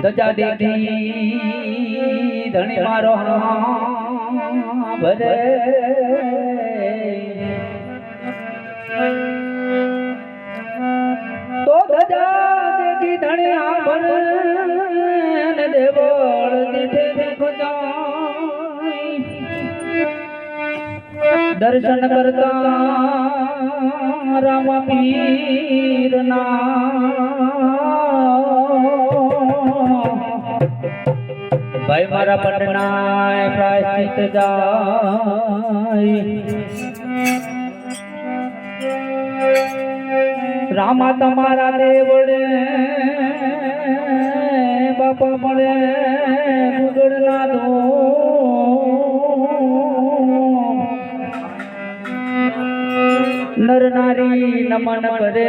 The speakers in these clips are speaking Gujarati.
દજા દેતી ધણી મારો ભરે તો દજા દેતી ધણી આ ભરે દેવળ દીઠે દેખો દર્શન કરતા રામ પીર ભાઈ મારા પટનાય પ્રાયશ્ચિત જાય. રામા તમારા દેવડે બાપા મળે. નર નારી નમન કરે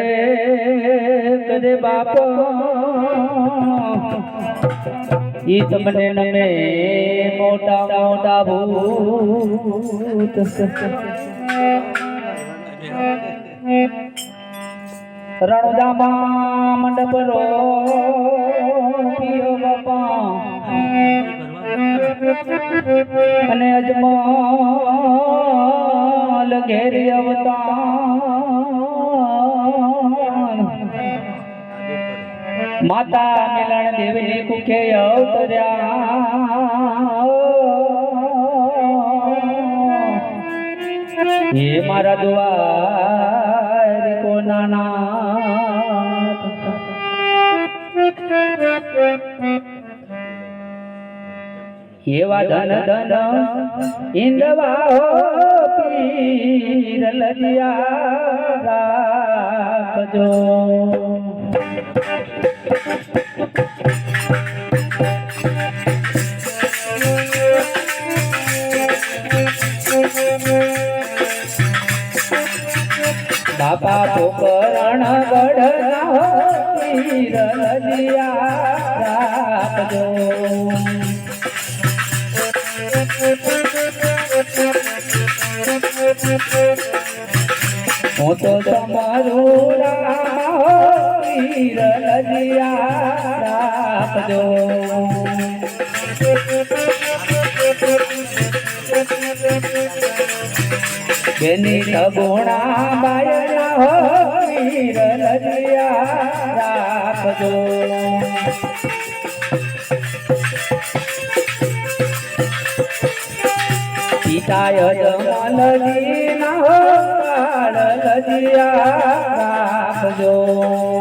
કરે બાપ. ઈ તમને નમે મોટા મોટા ભૂત. રણદામા મંડપ રો પિયો બાપા. અને અજમાલ ઘેરી અવતાર. માતા મિલન દેવની કુખે અવતર્યા. હે મારા દ્વાર કોના નાથ? એવા ધન ધન ઇન્દવા હો પીર લલિયા રાખજો. બાપા પોકરણ રાખજો. હું તો તમારું રામ પીર લજિયા રાખજો બેની સગુણા બાયના હો વીર લજિયા રાખજો પિતાય જમલજી ના કાળ લજિયા રાખજો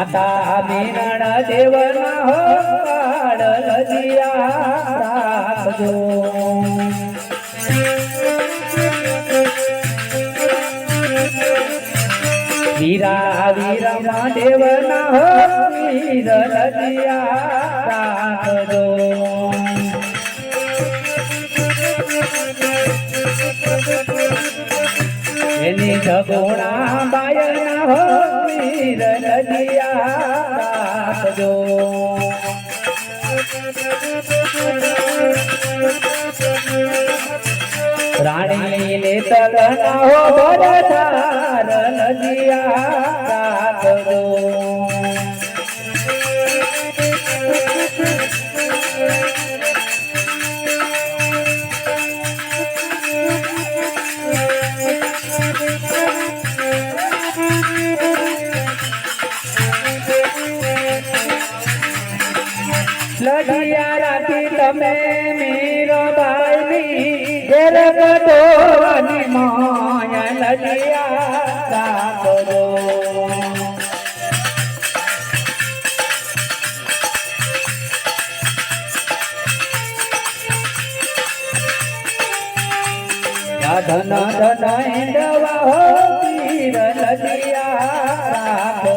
માતા મીરણ દેવના હો કાળ લજિયા રાખજો. વીરા વીરા દેવના હો વીર લજિયા રાખજો. સગુણા બાયના હો વીર લજિયા રાખજો રાણી હો ભરધાર નદિયા રાખજો તમે મીરો ભાઈની ઘેર કટોની માયા લલિયા રાખજો ધન ધન દવા હો પીર લજિયા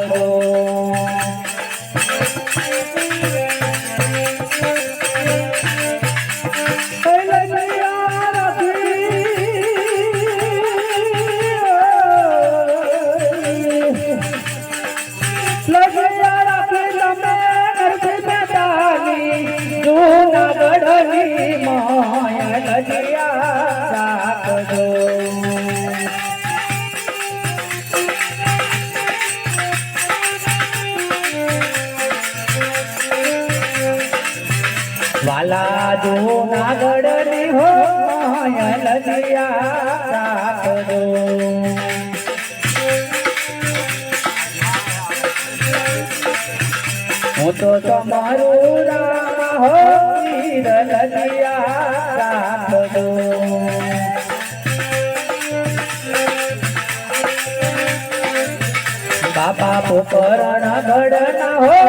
રાખજો વાલા જો નાગડની હો મોયલ દિયા હું તો તમારું રામ હો બાપા પોકરણ ગઢના હો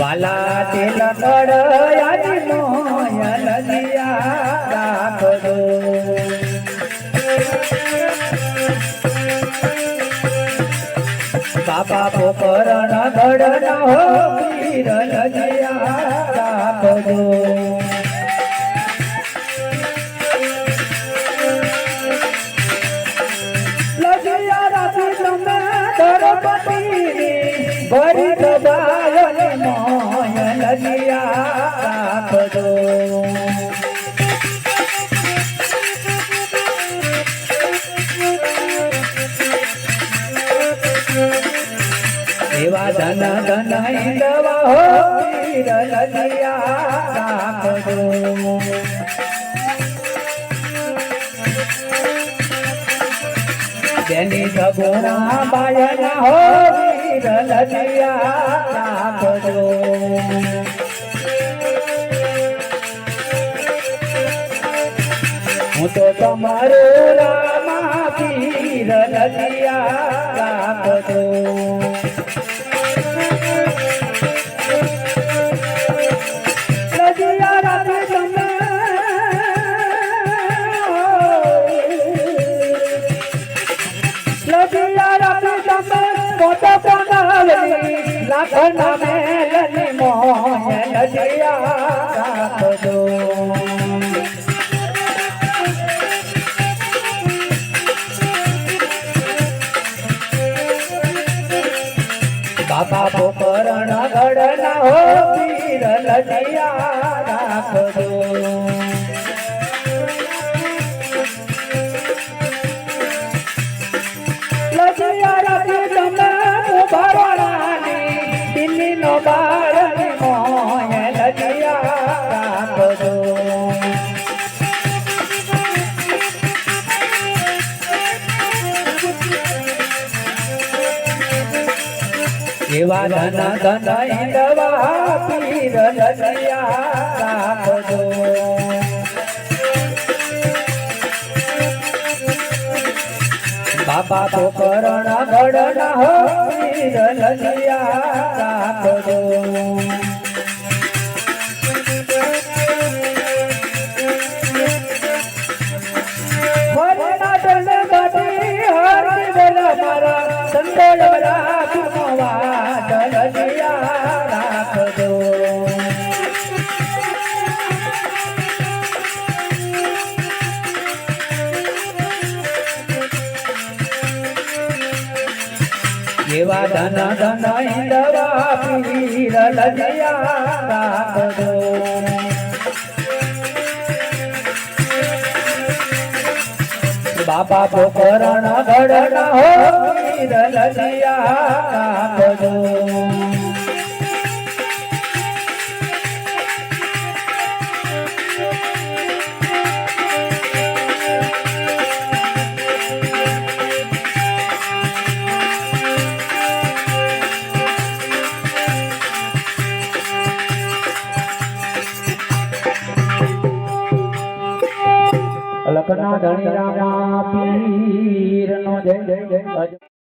વાલા તેલ કડયાની મોયા લગિયા રાખજો. બાપા પોકરણ ગઢ હો વીર લગિયા રાખજો. ધન ધન હિંદવા હો તેની સગુણા બાયના હો લલિયા રાખજો હું તો તમારો રામા પીર લલિયા રાખજો Gracias. એવા ધન ધન ઈંદવા પીર લલિયા રાખજો બાપા પોકરણ ગઢના હો પીર લલિયા રાખજો વરના દંડ ગાડી હરકી બોલ મારા સંતોળ ધન ધન ઈંદવા પીર લલિયા રાખજો બાપા પોકરણ ગઢના હો વીર લલિયા રાખજો લખના ધણી